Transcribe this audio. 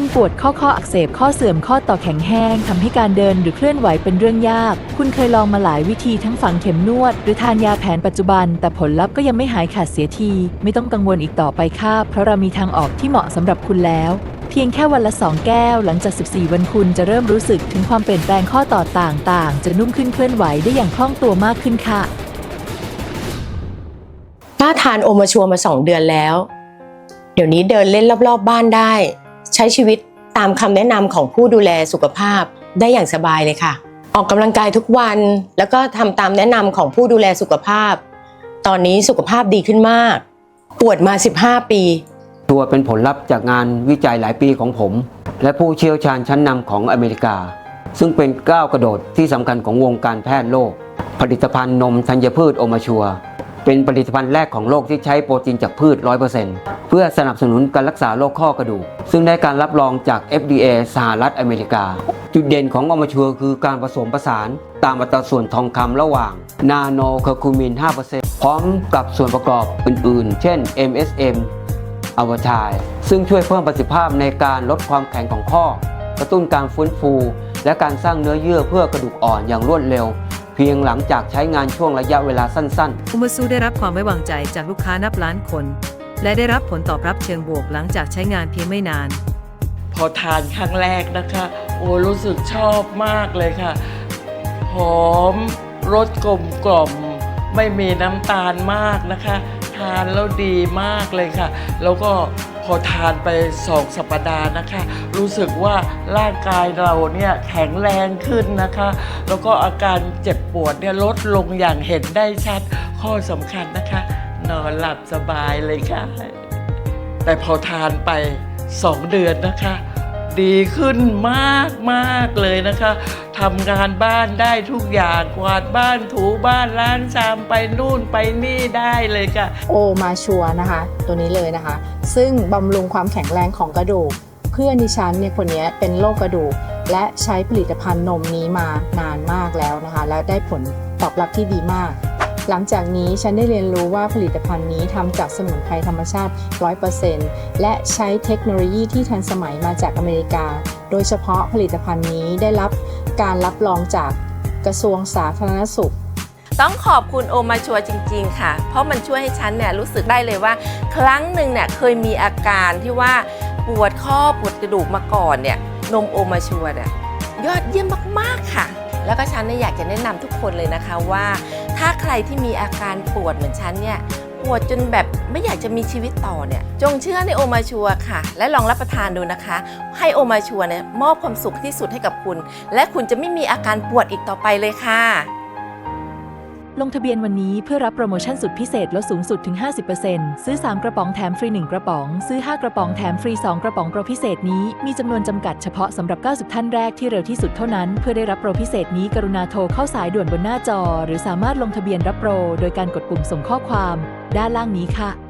คุณปวดข้อข้ออักเสบข้อเสื่อมข้อต่อแข็งแห้งทำให้การเดินหรือเคลื่อนไหวเป็นเรื่องยาก คุณเคยลองมาหลายวิธีทั้งฝังเข็มนวด หรือทานยาแผนปัจจุบัน แต่ผลลัพธ์ก็ยังไม่หายขาดเสียที ไม่ต้องกังวลอีกต่อไปค่ะเพราะเรามีทางออกที่เหมาะสำหรับคุณแล้วเพียงแค่วันละ 2 แก้ว หลังจาก 14 วันคุณจะเริ่มรู้สึกถึงความเปลี่ยนแปลงข้อต่อต่างๆ จะนุ่มขึ้นเคลื่อนไหวได้อย่างคล่องตัวมากขึ้นค่ะป้าทานโอมาชัวมาสองเดือนแล้ว เดี๋ยวนี้เดินเล่นรอบๆบ้านได้ ใช้ชีวิตตามคำแนะนำของผู้ดูแลสุขภาพได้อย่างสบายเลยค่ะ ออกกำลังกายทุกวัน แล้วก็ทำตามแนะนำของผู้ดูแลสุขภาพ ตอนนี้สุขภาพดีขึ้นมาก ปวดมา 15 ปี ตัวเป็นผลลัพธ์จากงานวิจัยหลายปีของผม และผู้เชี่ยวชาญชั้นนำของอเมริกา ซึ่งเป็นก้าวกระโดดที่สำคัญของวงการแพทย์โลก ผลิตภัณฑ์นมธัญพืชโอมาชัว เป็นผลิตภัณฑ์แรกของโลกที่ใช้โปรตีนจากพืช 100%เพื่อสนับสนุนการรักษาโรคข้อกระดูก ซึ่งได้การรับรองจาก FDA สหรัฐอเมริกา จุดเด่นของโอมาชัวคือการผสมผสานตามอัตราส่วนทองคำระหว่างนาโนเคอร์คูมิน 5%พร้อมกับส่วนประกอบอื่นๆ เช่น MSM อวตายซึ่งช่วยเพิ่มประสิทธิภาพในการลดความแข็งของข้อ กระตุ้นการฟื้นฟู และการสร้างเนื้อเยื่อเพื่อกระดูกอ่อนอย่างรวดเร็ว พียงหลังจากใช้งานช่วงระยะเวลาสั้นๆ อุมาซูได้รับความไว้วางใจจากลูกค้านับล้านคน และได้รับผลตอบรับเชิงบวกหลังจากใช้งานเพียงไม่นาน พอทานครั้งแรกนะคะ โอ้รู้สึกชอบมากเลยค่ะ หอมรสกลมกล่อม ไม่มีน้ำตาลมากนะคะ ทานแล้วดีมากเลยค่ะ แล้วก็พ อทานไปสองสัปดาห์นะคะ รู้สึกว่าร่างกายเราเนี่ยแข็งแรงขึ้นนะคะ แล้วก็อาการเจ็บปวดเนี่ยลดลงอย่างเห็นได้ชัดข้อสำคัญนะคะ นอนหลับสบายเลยค่ะ แต่พอทานไปสองเดือนนะคะ ดีขึ้นมากมากเลยนะคะทำงานบ้านได้ทุกอย่างกวาดบ้านถูบ้านล้างชามไปนู่นไปนี่ได้เลยค่ะโอมาชัวนะคะ ตัวนี้เลยนะคะ ซึ่งบำรุงความแข็งแรงของกระดูก เพื่อนดิฉันเนี่ยคนนี้เป็นโรคกระดูก และใช้ผลิตภัณฑ์นมนี้มานานมากแล้วนะคะ แล้วได้ผลตอบรับที่ดีมาก หลังจากนี้ฉันได้เรียนรู้ว่าผลิตภัณฑ์นี้ทำจากสมุนไพรธรรมชาติ 100%และใช้เทคโนโลยีที่ทันสมัยมาจากอเมริกา โดยเฉพาะผลิตภัณฑ์นี้ได้รับการรับรองจากกระทรวงสาธารณสุขต้องขอบคุณโอมาชัวจริง ๆ ค่ะ เพราะมันช่วยให้ฉันเนี่ยรู้สึกได้เลยว่า ครั้งหนึ่งเนี่ยเคยมีอาการที่ว่าปวดข้อปวดกระดูกมาก่อนเนี่ยนมโอมาชัวเนี่ยยอดเยี่ยมมากๆค่ะ แล้วก็ฉันเนี่ยอยากจะแนะนำทุกคนเลยนะคะว่า ถ้าใครที่มีอาการปวดเหมือนฉันเนี่ยปวดจนแบบไม่อยากจะมีชีวิตต่อเนี่ย จงเชื่อในโอมาชัวค่ะ และลองรับประทานดูนะคะ ให้โอมาชัวเนี่ยมอบความสุขที่สุดให้กับคุณ และคุณจะไม่มีอาการปวดอีกต่อไปเลยค่ะ ลงทะเบียนวันนี้เพื่อรับโปรโมชั่นสุดพิเศษลดสูงสุดถึง 50%ซื้อ 3 กระป๋องแถมฟรี 1 กระป๋อง ซื้อ 5 กระป๋องแถมฟรี 2 กระป๋องโปรพิเศษนี้มีจำนวนจำกัดเฉพาะสำหรับ 90 ท่านแรกที่เร็วที่สุดเท่านั้น เพื่อได้รับโปรพิเศษนี้กรุณาโทรเข้าสายด่วนบนหน้าจอ หรือสามารถลงทะเบียนรับโปร โดยการกดปุ่มส่งข้อความ ด้านล่างนี้ค่ะ